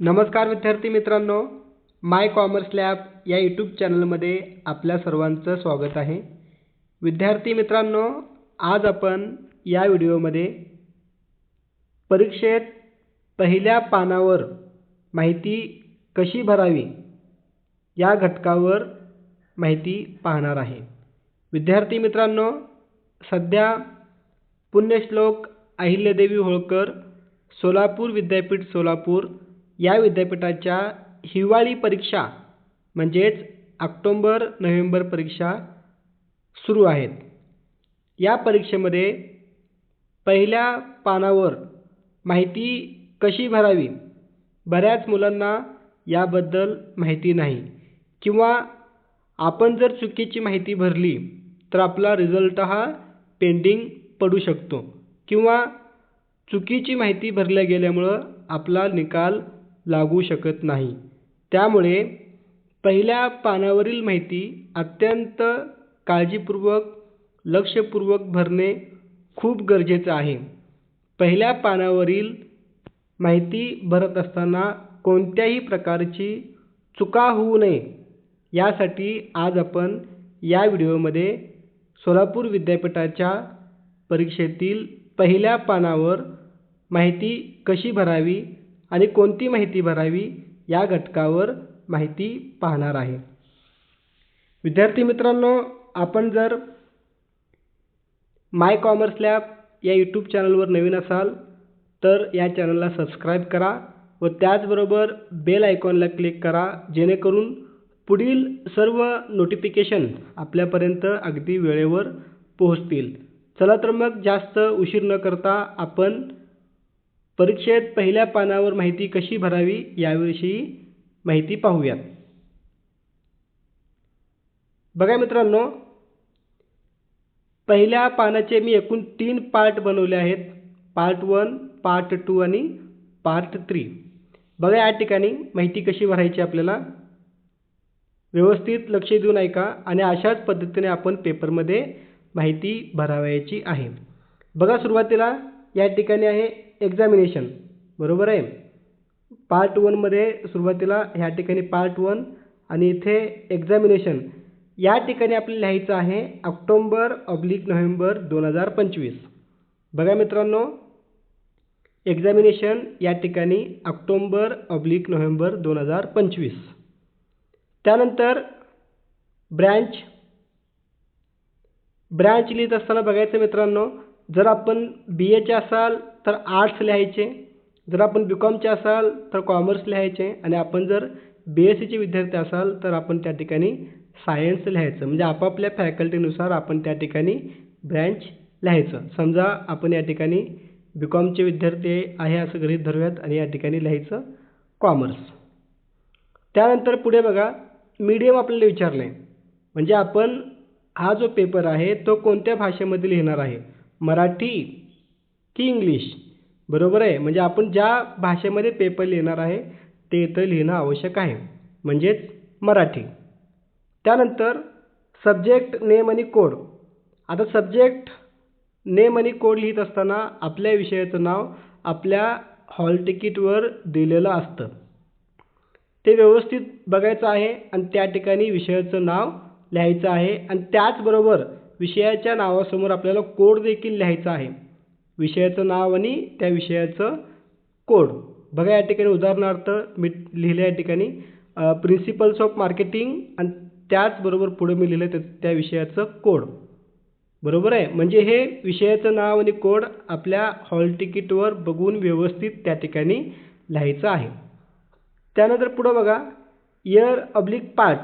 नमस्कार विद्यार्थी मित्रांनो माय कॉमर्स लॅब या यूट्यूब चॅनलमध्ये आपल्या सर्वांचं स्वागत आहे. विद्यार्थी मित्रांनो आज आपण या व्हिडिओमध्ये परीक्षेत पहिल्या पानावर माहिती कशी भरावी या घटकावर माहिती पाहणार आहे. विद्यार्थी मित्रांनो सध्या पुण्यश्लोक अहिल्यादेवी होळकर सोलापूर विद्यापीठ सोलापूर या विद्यापीठाच्या हिवाळी परीक्षा म्हणजेच ऑक्टोंबर नोव्हेंबर परीक्षा सुरू आहेत. या परीक्षेमध्ये पहिल्या पानावर माहिती कशी भरावी? बऱ्याच मुलांना याबद्दल माहिती नाही. किंवा आपण जर चुकीची माहिती भरली तर आपला रिझल्ट हा पेंडिंग पडू शकतो. किंवा चुकीची माहिती भरल्या गेल्यामुळं आपला निकाल लागू शकत नाही. त्यामुळे पहिल्या पानावरील माहिती अत्यंत काळजीपूर्वक लक्षपूर्वक भरणे खूप गरजेचं आहे. पहिल्या पानावरील माहिती भरत असताना कोणत्याही प्रकारची चुका होऊ नये. यासाठी आज आपण या व्हिडिओमध्ये सोलापूर विद्यापीठाच्या परीक्षेतील पहिल्या पानावर माहिती कशी भरावी आणि कोणती माहिती भरावी या घटकावर माहिती पाहणार आहे. विद्यार्थी मित्रांनो आपण जर माय कॉमर्स लॅब या यूट्यूब चॅनलवर नवीन असाल तर या चॅनलला सबस्क्राईब करा व त्याचबरोबर बेल आयकॉनला क्लिक करा जेणेकरून पुढील सर्व नोटिफिकेशन आपल्यापर्यंत अगदी वेळेवर पोहोचतील. चला तर मग जास्त उशीर न करता आपण परीक्षेत पहिल्या पानावर माहिती कशी भरावी याविषयी माहिती पाहूयात. बघा मित्रांनो पहिल्या पानाचे मी एकूण तीन पार्ट बनवले आहेत. पार्ट वन पार्ट टू आणि पार्ट थ्री. बघा या ठिकाणी माहिती कशी भरायची आपल्याला. व्यवस्थित लक्ष देऊन ऐका आणि अशाच पद्धतीने आपण पेपरमध्ये माहिती भरावयाची आहे. बघा सुरुवातीला या ठिकाणी आहे एक्झामिनेशन बरोबर आहे? पार्ट वनमध्ये सुरुवातीला ह्या ठिकाणी पार्ट वन आणि इथे एक्झामिनेशन या ठिकाणी आपल्याला लिहायचं आहे ऑक्टोंबर ऑब्लिक नोव्हेंबर दोन हजार पंचवीस. बघा मित्रांनो एक्झामिनेशन या ठिकाणी ऑक्टोंबर ऑब्लिक नोव्हेंबर दोन हजार पंचवीस. त्यानंतर ब्रँच ब्रँच लिहित असताना बघायचं मित्रांनो जर आपण बी एचे असाल तर आर्ट्स लिहायचे. जर आपण बी कॉमचे असाल तर कॉमर्स लिहायचे. आणि आपण जर बी एस सीचे विद्यार्थी असाल तर आपण त्या ठिकाणी सायन्स लिहायचं. म्हणजे आपापल्या फॅकल्टीनुसार आपण त्या ठिकाणी ब्रँच लिहायचं. समजा आपण या ठिकाणी बी कॉमचे विद्यार्थी आहे असं गृहीत धरूयात आणि या ठिकाणी लिहायचं कॉमर्स त्यानंतर पुढे बघा मीडियम आपल्याला विचारलं आहे म्हणजे आपण हा जो पेपर आहे तो कोणत्या भाषेमध्ये लिहिणार आहे? मराठी की इंग्लिश? बरोबर आहे. म्हणजे आपण ज्या भाषेमध्ये पेपर लिहिणार आहे ते इथं लिहिणं आवश्यक आहे. म्हणजेच मराठी. त्यानंतर सब्जेक्ट नेम आणि कोड आता सब्जेक्ट नेम आणि कोड लिहित असताना आपल्या विषयाचं नाव आपल्या हॉल तिकीटवर दिलेलं असतं. ते व्यवस्थित बघायचं आहे आणि त्या ठिकाणी विषयाचं नाव लिहायचं आहे. आणि त्याचबरोबर विषयाच्या नावासमोर आपल्याला कोड देखील लिहायचा आहे. विषयाचं नाव आणि त्या विषयाचं कोड. बघा या ठिकाणी उदाहरणार्थ मी लिहिलं या ठिकाणी प्रिन्सिपल्स ऑफ मार्केटिंग आणि त्याचबरोबर पुढे मी लिहिलं त्या त्या विषयाचं कोड. बरोबर आहे? म्हणजे हे विषयाचं नाव आणि कोड आपल्या हॉल तिकीटवर बघून व्यवस्थित त्या ठिकाणी लिहायचं आहे. त्यानंतर पुढं बघा इयर अब्लिक पार्ट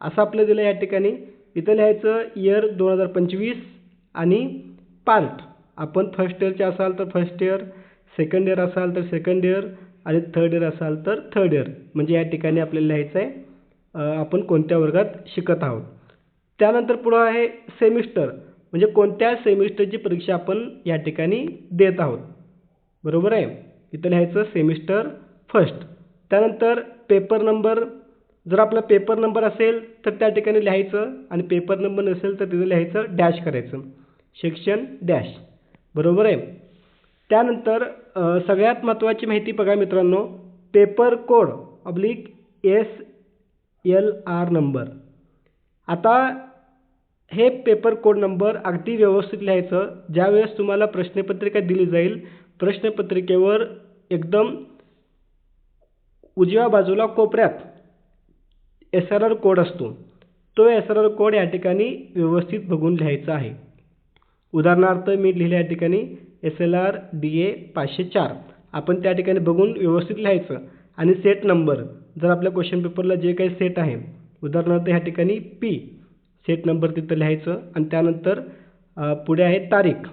असं आपलं दिलं या ठिकाणी. इथं लिहायचं इयर दोन हजार पंचवीस आणि पार्ट आपण फर्स्ट इयरचे असाल तर फर्स्ट इयर सेकंड इयर असाल तर सेकंड इयर आणि थर्ड इयर असाल तर थर्ड इयर म्हणजे या ठिकाणी आपल्याला लिहायचं आहे आपण कोणत्या वर्गात शिकत आहोत. त्यानंतर पुढं आहे सेमिस्टर म्हणजे कोणत्या सेमिस्टरची परीक्षा आपण या ठिकाणी देत आहोत. बरोबर आहे? इथं लिहायचं सेमिस्टर फर्स्ट त्यानंतर पेपर नंबर जर आपला पेपर नंबर असेल तर त्या ठिकाणी लिहायचं आणि पेपर नंबर नसेल तर तिथं लिहायचं डॅश करायचं. सेक्शन डॅश बरोबर आहे? त्यानंतर सगळ्यात महत्त्वाची माहिती बघा मित्रांनो paper code oblique S L R number आता हे पेपर कोड नंबर अगदी व्यवस्थित लिहायचं. ज्यावेळेस तुम्हाला प्रश्नपत्रिका दिली जाईल प्रश्नपत्रिकेवर एकदम उजव्या बाजूला कोपऱ्यात एस आर आर कोड असतो. तो एस आर आर कोड या ठिकाणी व्यवस्थित बघून लिहायचा आहे. उदाहरणार्थ मी लिहिले या ठिकाणी S L R D A पाचशे चार. आपण त्या ठिकाणी बघून व्यवस्थित लिहायचं. आणि सेट नंबर जर आपल्या क्वेश्चन पेपरला जे काही सेट आहे उदाहरणार्थ ह्या ठिकाणी पी सेट नंबर तिथं लिहायचं. आणि त्यानंतर पुढे आहे तारीख.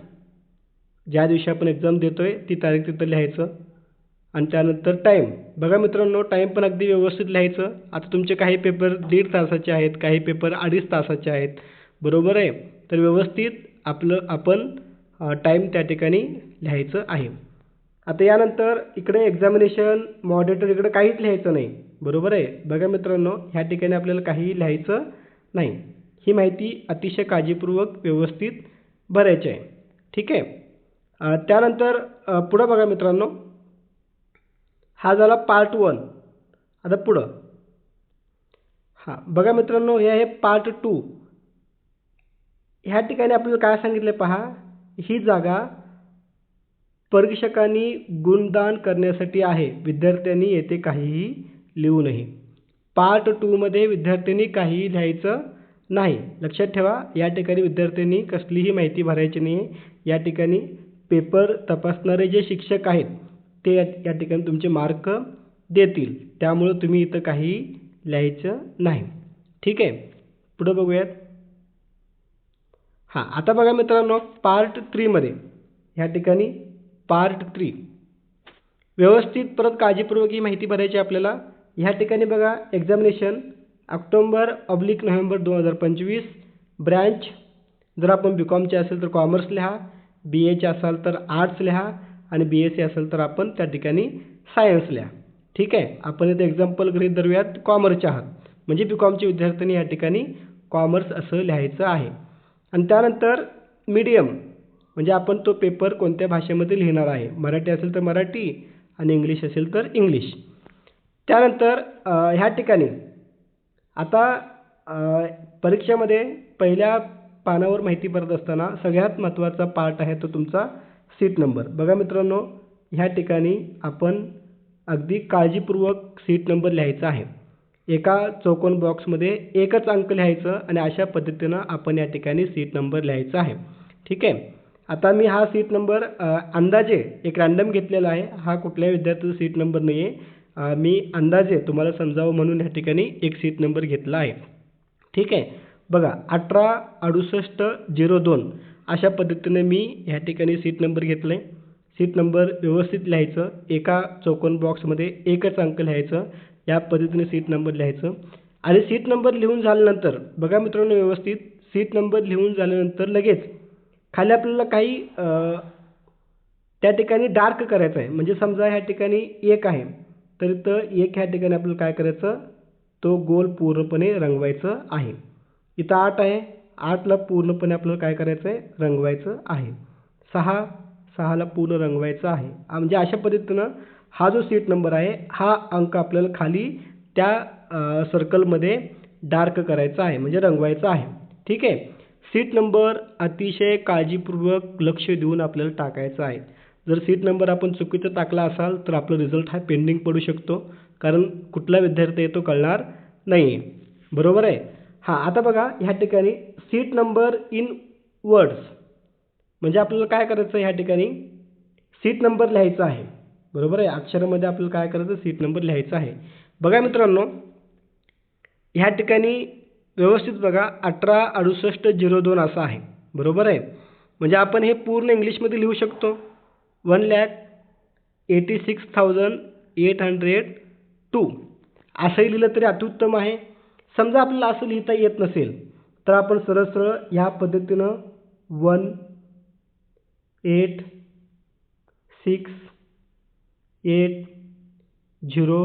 ज्या दिवशी आपण एक्झाम देतो आहे ती तारीख तिथं लिहायचं. आणि त्यानंतर टाईम बघा मित्रांनो टाईम पण अगदी व्यवस्थित लिहायचं. आता तुमचे काही पेपर दीड तासाचे आहेत काही पेपर अडीच तासाचे आहेत. बरोबर आहे? तर व्यवस्थित आपलं आपण टाईम त्या ठिकाणी लिहायचं आहे. आता यानंतर इकडे एक्झामिनेशन मॉडेटर इकडे काहीच लिहायचं नाही. बरोबर आहे? बघा मित्रांनो ह्या ठिकाणी आपल्याला काहीही लिहायचं नाही. ही माहिती अतिशय काळजीपूर्वक व्यवस्थित भरायची आहे. ठीक आहे? त्यानंतर पुढं बघा मित्रांनो. हा झाला पार्ट वन आता पुढं. हां बघा मित्रांनो हे आहे पार्ट टू ह्या ठिकाणी आपल्याला काय सांगितलं पहा? ही जागा परीक्षकांनी गुणदान करण्यासाठी आहे. विद्यार्थ्यांनी येथे काहीही लिहू नये. पार्ट टूमध्ये विद्यार्थ्यांनी काहीही लिहायचं नाही. लक्षात ठेवा या ठिकाणी विद्यार्थ्यांनी कसलीही माहिती भरायची नाही या ठिकाणी पेपर तपासणारे जे शिक्षक आहेत ते या ठिकाणी तुमचे मार्क देतील. त्यामुळं तुम्ही इथं काही लिहायचं नाही. ठीक? आहे पुढं बघूयात. हां आता बघा मित्रांनो पार्ट थ्रीमध्ये ह्या ठिकाणी पार्ट थ्री व्यवस्थित परत काळजीपूर्वक ही माहिती भरायची आपल्याला. ह्या ठिकाणी बघा एक्झामिनेशन ऑक्टोंबर ऑब्लिक नोव्हेंबर दोन हजार पंचवीस ब्रँच जर आपण बी कॉमचे असेल तर कॉमर्स लिहा. बी एचे असाल तर आर्ट्स लिहा. आणि बी एस सी असेल तर आपण त्या ठिकाणी सायन्स लिहा. ठीक आहे? आपण इथं एक्झाम्पल गृहीत धरूयात कॉमर्सचे आहात. म्हणजे बी कॉमचे विद्यार्थ्यांनी या ठिकाणी कॉमर्स असं लिहायचं आहे. आणि त्यानंतर मीडियम म्हणजे आपण तो पेपर कोणत्या भाषेमध्ये लिहिणार आहे? मराठी असेल तर मराठी आणि इंग्लिश असेल तर इंग्लिश त्यानंतर ह्या ठिकाणी आता परीक्षेमध्ये पहिल्या पानावर माहिती भरत असताना सगळ्यात महत्त्वाचा पार्ट आहे तो तुमचा सीट नंबर. बघा मित्रांनो ह्या ठिकाणी आपण अगदी काळजीपूर्वक सीट नंबर लिहायचा आहे. एका चौकोन बॉक्समध्ये एकच अंक लिहायचं आणि अशा पद्धतीनं आपण या ठिकाणी सीट नंबर लिहायचा आहे. ठीक आहे? आता मी हा सीट नंबर अंदाजे एक रॅन्डम घेतलेला आहे. हा कुठल्याही विद्यार्थ्याचा सीट नंबर नाही आहे मी अंदाजे तुम्हाला समजावं म्हणून ह्या ठिकाणी एक सीट नंबर घेतला आहे. ठीक आहे? बघा अठरा अडुसष्ट झिरो दोन. अशा पद्धतीने मी ह्या ठिकाणी सीट नंबर घेतलं आहे सीट नंबर व्यवस्थित लिहायचं. एका चौकोन बॉक्समध्ये एकच अंक लिहायचं. या पद्धतीने सीट नंबर लिहायचं. आणि सीट नंबर लिहून झाल्यानंतर बघा मित्रांनो व्यवस्थित सीट नंबर लिहून झाल्यानंतर लगेच खाली आपल्याला काही त्या ठिकाणी डार्क करायचं आहे. म्हणजे समजा ह्या ठिकाणी एक आहे. तर इथं एक ह्या ठिकाणी आपल्याला काय करायचं? तो गोल पूर्णपणे रंगवायचं आहे. इथं आठ आहे. आठला पूर्णपणे आपल्याला काय करायचं आहे रंगवायचं आहे. सहा सहाला पूर्ण रंगवायचं आहे. म्हणजे अशा पद्धतीनं हा जो सीट नंबर आहे हा अंक आपल्याला खाली त्या सर्कलमध्ये डार्क करायचा आहे. म्हणजे रंगवायचा आहे. ठीक आहे? सीट नंबर अतिशय काळजीपूर्वक लक्ष देऊन आपल्याला टाकायचा आहे. जर सीट नंबर आपण चुकीचा टाकला असाल तर आपला रिझल्ट हा पेंडिंग पडू शकतो. कारण कुठला विद्यार्थी आहे तो कळणार नाही आहे बरोबर आहे? हां आता बघा ह्या ठिकाणी सीट नंबर इन वर्ड्स म्हणजे आपल्याला काय करायचं ह्या ठिकाणी? सीट नंबर लिहायचा आहे. बरोबर आहे? अक्षरामध्ये आपल्याला काय करायचं? सीट नंबर लिहायचा आहे. बघा मित्रांनो ह्या ठिकाणी व्यवस्थित बघा अठरा अडुसष्ट झिरो दोन असं आहे. बरोबर आहे? म्हणजे आपण हे पूर्ण इंग्लिशमध्ये लिहू शकतो. One lakh eighty six thousand eight hundred two. असंही लिहिलं तरी अत्युत्तम आहे. समजा आपल्याला असं लिहिता येत नसेल तर आपण सरळ सरळ ह्या पद्धतीनं one eight six eight zero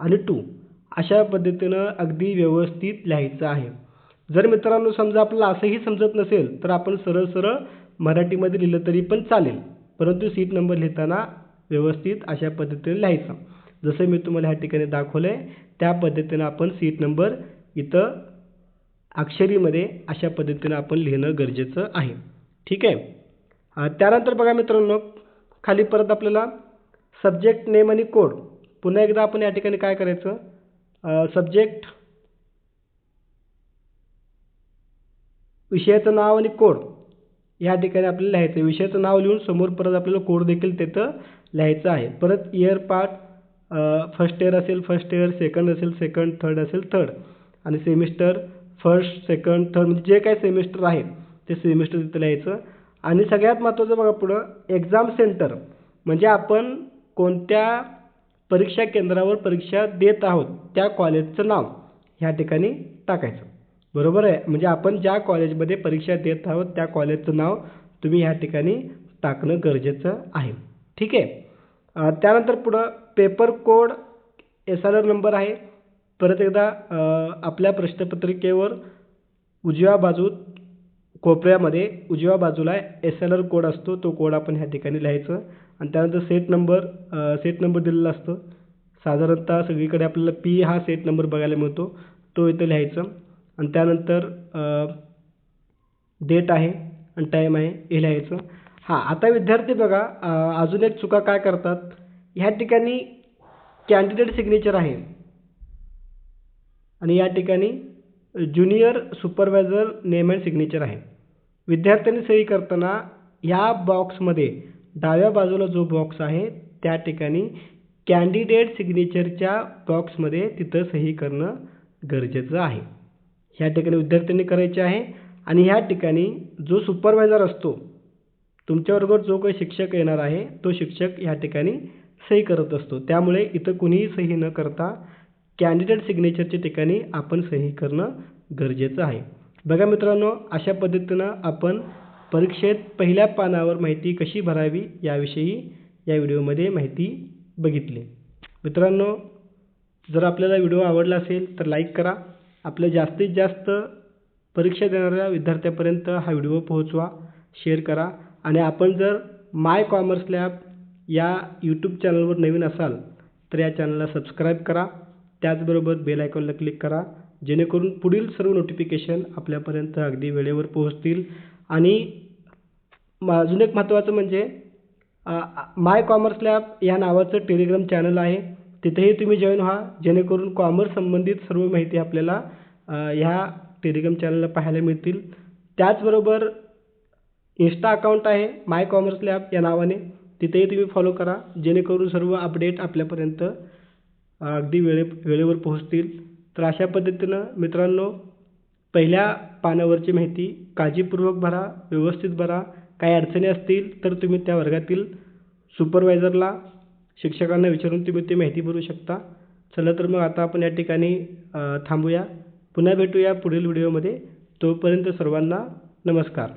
आणि टू अशा पद्धतीनं अगदी व्यवस्थित लिहायचं आहे. जर मित्रांनो समजा आपल्याला असंही समजत नसेल तर आपण सरळ सरळ मराठीमध्ये लिहिलं तरी पण चालेल. परंतु सीट नंबर लिहिताना व्यवस्थित अशा पद्धतीने लिहायचं. जसं मी तुम्हाला ह्या ठिकाणी दाखवलं आहे त्या पद्धतीनं आपण सीट नंबर इथं अक्षरीमध्ये अशा पद्धतीनं आपण लिहिणं गरजेचं आहे. ठीक आहे? त्यानंतर बघा मित्रांनो खाली परत आपल्याला सब्जेक्ट नेम आणि कोड पुन्हा एकदा आपण या ठिकाणी काय करायचं? सब्जेक्ट विषयाचं नाव आणि कोड या ठिकाणी आपल्याला लिहायचं आहे. विषयाचं नाव लिहून समोर परत आपल्याला कोड देखील तिथं लिहायचं आहे. परत इयर पार्ट फर्स्ट इयर असेल फर्स्ट इयर सेकंड असेल सेकंड थर्ड असेल थर्ड आणि सेमिस्टर फर्स्ट सेकंड थर्ड म्हणजे जे काही सेमिस्टर आहे ते सेमिस्टर तिथं लिहायचं. आणि सगळ्यात महत्त्वाचं बघा पुढं एक्झाम सेंटर म्हणजे आपण कोणत्या परीक्षा केंद्रावर परीक्षा देत आहोत त्या कॉलेजचं नाव ह्या ठिकाणी टाकायचं. बरोबर आहे? म्हणजे आपण ज्या कॉलेजमध्ये परीक्षा देत आहोत त्या कॉलेजचं नाव तुम्ही ह्या ठिकाणी टाकणं गरजेचं आहे. ठीक आहे? त्यानंतर पुढं paper code S R R number आहे. परत एकदा आपल्या प्रश्नपत्रिकेवर उजव्या बाजूत कोपऱ्यामध्ये उजव्या बाजूला एस एल आर कोड असतो तो कोड आपण ह्या ठिकाणी लिहायचं. आणि त्यानंतर सेट नंबर सेट नंबर दिलेला असतो. साधारणतः सगळीकडे आपल्याला पी हा सेट नंबर बघायला मिळतो. तो इथं लिहायचं. आणि त्यानंतर डेट आहे आणि टाईम आहे हे लिहायचं. हां आता विद्यार्थी बघा अजून एक चुका काय करतात? ह्या ठिकाणी कॅन्डिडेट सिग्नेचर आहे. आणि या ठिकाणी junior supervisor name and signature आहे. विद्यार्थ्यांनी सही करताना ह्या बॉक्समध्ये डाव्या बाजूला जो बॉक्स आहे त्या ठिकाणी कॅन्डिडेट सिग्नेचरच्या बॉक्समध्ये तिथं सही करणं गरजेचं आहे. ह्या ठिकाणी विद्यार्थ्यांनी करायचे आहे आणि ह्या ठिकाणी जो सुपरवायझर असतो तुमच्याबरोबर जो काही शिक्षक येणार आहे तो शिक्षक ह्या ठिकाणी सही करत असतो. त्यामुळे इथं कुणीही सही न करता कॅन्डिडेट सिग्नेचरच्या ठिकाणी आपण सही करणं गरजेचं आहे. बघा मित्रांनो अशा पद्धतीनं आपण परीक्षेत पहिल्या पानावर माहिती कशी भरावी याविषयी या व्हिडिओमध्ये माहिती बघितली. मित्रांनो जर आपल्याला व्हिडिओ आवडला असेल तर लाईक करा. आपल्या जास्तीत जास्त परीक्षा देणाऱ्या विद्यार्थ्यापर्यंत हा व्हिडिओ पोहोचवा शेअर करा. आणि आपण जर माय कॉमर्स लॅब या यूट्यूब चॅनलवर नवीन असाल तर या चॅनलला सबस्क्राईब करा. त्याचबरोबर बेल आयकॉनला क्लिक करा. जेणेकरून पुढील सर्व नोटिफिकेशन आपल्यापर्यंत अगदी वेळेवर पोहोचतील. आणि मा अजून एक महत्त्वाचं म्हणजे माय कॉमर्स लॅब या नावाचं टेलिग्राम चॅनल आहे. तिथेही तुम्ही जॉईन व्हा. जेणेकरून कॉमर्स संबंधित सर्व माहिती आपल्याला ह्या टेलिग्राम चॅनलला पाहायला मिळतील. त्याचबरोबर इन्स्टा अकाउंट आहे माय कॉमर्स लॅब या नावाने. तिथेही तुम्ही फॉलो करा. जेणेकरून सर्व अपडेट आपल्यापर्यंत अगदी वेळे वेळेवर पोहोचतील. तर अशा पद्धतीनं मित्रांनो पहिल्या पानावरची माहिती काळजीपूर्वक भरा व्यवस्थित भरा. काही अडचणी असतील तर तुम्ही त्या वर्गातील सुपरवायझरला शिक्षकांना विचारून तुम्ही ती माहिती भरू शकता. चला तर मग आता आपण या ठिकाणी थांबूया. पुन्हा भेटूया पुढील व्हिडिओमध्ये तोपर्यंत सर्वांना नमस्कार.